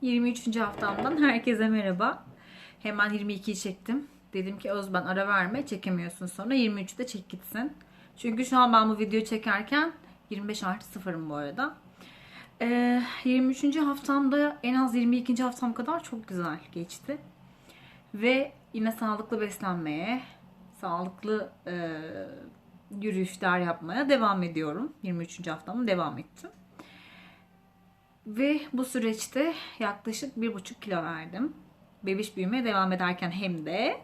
23. haftamdan herkese merhaba. Hemen 22'yi çektim. Dedim ki Öz ben ara verme çekemiyorsun sonra 23'ü de çek gitsin. Çünkü şu an ben bu videoyu çekerken 25 artı sıfırım bu arada. Ee, 23. haftamda en az 22. haftam kadar çok güzel geçti. Ve yine sağlıklı beslenmeye, sağlıklı e, yürüyüşler yapmaya devam ediyorum. 23. haftamı devam ettim. Ve bu süreçte yaklaşık bir buçuk kilo verdim. Bebiş büyümeye devam ederken hem de.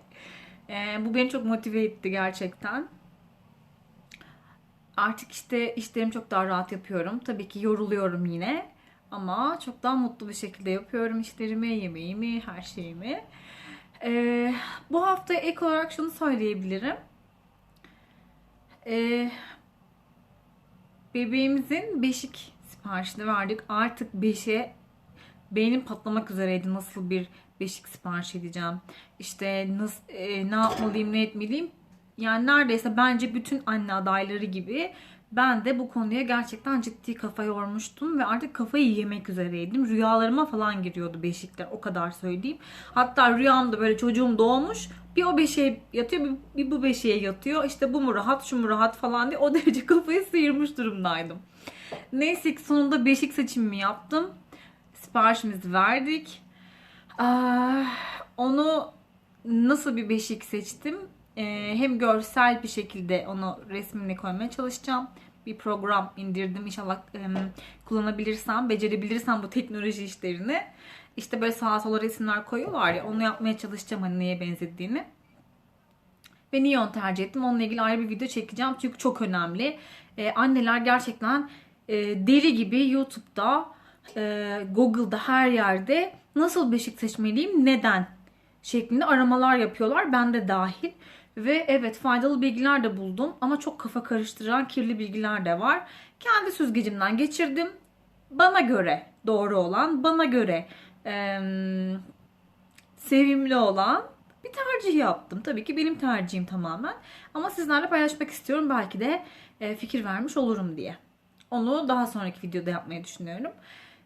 Ee, bu beni çok motive etti gerçekten. Artık işte işlerimi çok daha rahat yapıyorum. Tabii ki yoruluyorum yine. Ama çok daha mutlu bir şekilde yapıyorum işlerimi, yemeğimi, her şeyimi. Ee, bu hafta ek olarak şunu söyleyebilirim. Ee, bebeğimizin beşik siparişini verdik. Artık beşe beynim patlamak üzereydi. Nasıl bir beşik sipariş edeceğim? İşte nasıl, e, ne yapmalıyım, ne etmeliyim? Yani neredeyse bence bütün anne adayları gibi ben de bu konuya gerçekten ciddi kafa yormuştum ve artık kafayı yemek üzereydim. Rüyalarıma falan giriyordu beşikler o kadar söyleyeyim. Hatta rüyamda böyle çocuğum doğmuş bir o beşiğe yatıyor bir, bir bu beşiğe yatıyor. İşte bu mu rahat şu mu rahat falan diye o derece kafayı sıyırmış durumdaydım. Neyse ki sonunda beşik seçimimi yaptım. Siparişimizi verdik. Aa, onu nasıl bir beşik seçtim? Ee, hem görsel bir şekilde onu resmini koymaya çalışacağım. Bir program indirdim. İnşallah e, kullanabilirsem, becerebilirsem bu teknoloji işlerini. İşte böyle sağa sola resimler koyuyorlar ya onu yapmaya çalışacağım hani neye benzediğini. Ve niye onu tercih ettim? Onunla ilgili ayrı bir video çekeceğim. Çünkü çok önemli. Ee, anneler gerçekten e, deli gibi YouTube'da, e, Google'da her yerde nasıl beşik seçmeliyim, neden şeklinde aramalar yapıyorlar. Ben de dahil. Ve evet faydalı bilgiler de buldum ama çok kafa karıştıran kirli bilgiler de var. Kendi süzgecimden geçirdim. Bana göre doğru olan, bana göre e, sevimli olan bir tercih yaptım. Tabii ki benim tercihim tamamen. Ama sizlerle paylaşmak istiyorum. Belki de e, fikir vermiş olurum diye. Onu daha sonraki videoda yapmayı düşünüyorum.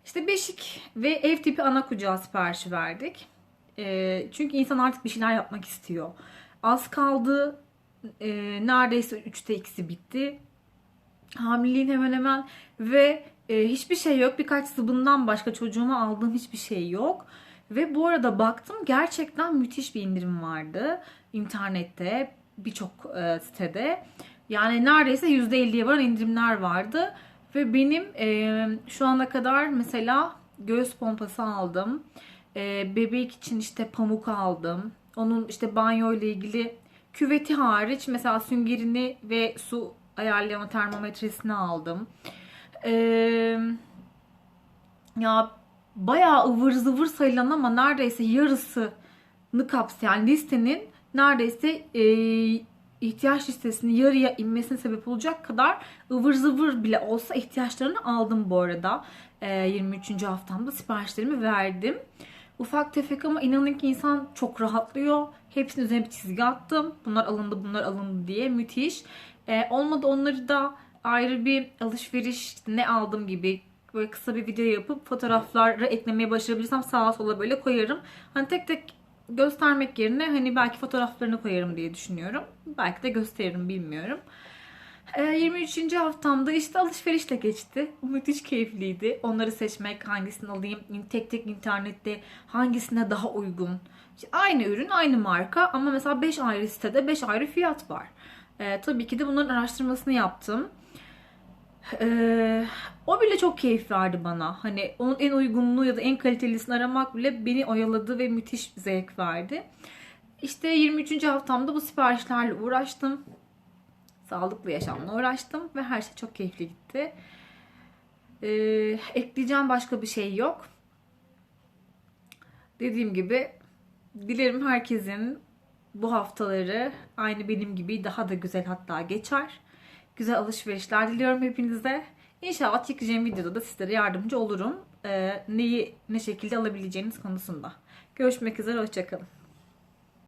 İşte beşik ve ev tipi ana kucağı siparişi verdik. E, çünkü insan artık bir şeyler yapmak istiyor. Az kaldı. E, neredeyse 3'te 2'si bitti. Hamileliğin hemen hemen ve e, hiçbir şey yok. Birkaç sıvından başka çocuğuma aldığım hiçbir şey yok. Ve bu arada baktım gerçekten müthiş bir indirim vardı. İnternette birçok e, sitede. Yani neredeyse %50'ye varan indirimler vardı. Ve benim e, şu ana kadar mesela göğüs pompası aldım. E, bebek için işte pamuk aldım. Onun işte banyo ile ilgili küveti hariç mesela süngerini ve su ayarlama termometresini aldım. Eee ya bayağı ıvır zıvır sayılan ama neredeyse yarısını kapsayan listenin neredeyse e, ihtiyaç listesinin yarıya inmesine sebep olacak kadar ıvır zıvır bile olsa ihtiyaçlarını aldım bu arada. E, 23. haftamda siparişlerimi verdim. Ufak tefek ama inanın ki insan çok rahatlıyor. Hepsinin üzerine bir çizgi attım. Bunlar alındı bunlar alındı diye müthiş. E, olmadı onları da ayrı bir alışveriş ne aldım gibi böyle kısa bir video yapıp fotoğrafları eklemeye başarabilirsem sağa sola böyle koyarım. Hani tek tek göstermek yerine hani belki fotoğraflarını koyarım diye düşünüyorum. Belki de gösteririm bilmiyorum. Ee, 23. haftamda işte alışverişle geçti. Müthiş keyifliydi. Onları seçmek, hangisini alayım, tek tek internette hangisine daha uygun. İşte aynı ürün, aynı marka ama mesela 5 ayrı sitede 5 ayrı fiyat var. Ee, tabii ki de bunların araştırmasını yaptım. Ee, o bile çok keyif verdi bana. Hani onun en uygunluğu ya da en kalitelisini aramak bile beni oyaladı ve müthiş zevk verdi. İşte 23. haftamda bu siparişlerle uğraştım. Sağlıklı yaşamla uğraştım ve her şey çok keyifli gitti. Ee, ekleyeceğim başka bir şey yok. Dediğim gibi dilerim herkesin bu haftaları aynı benim gibi daha da güzel hatta geçer güzel alışverişler diliyorum hepinize. İnşallah çekeceğim videoda da sizlere yardımcı olurum. Ee, neyi ne şekilde alabileceğiniz konusunda. Görüşmek üzere, hoşçakalın.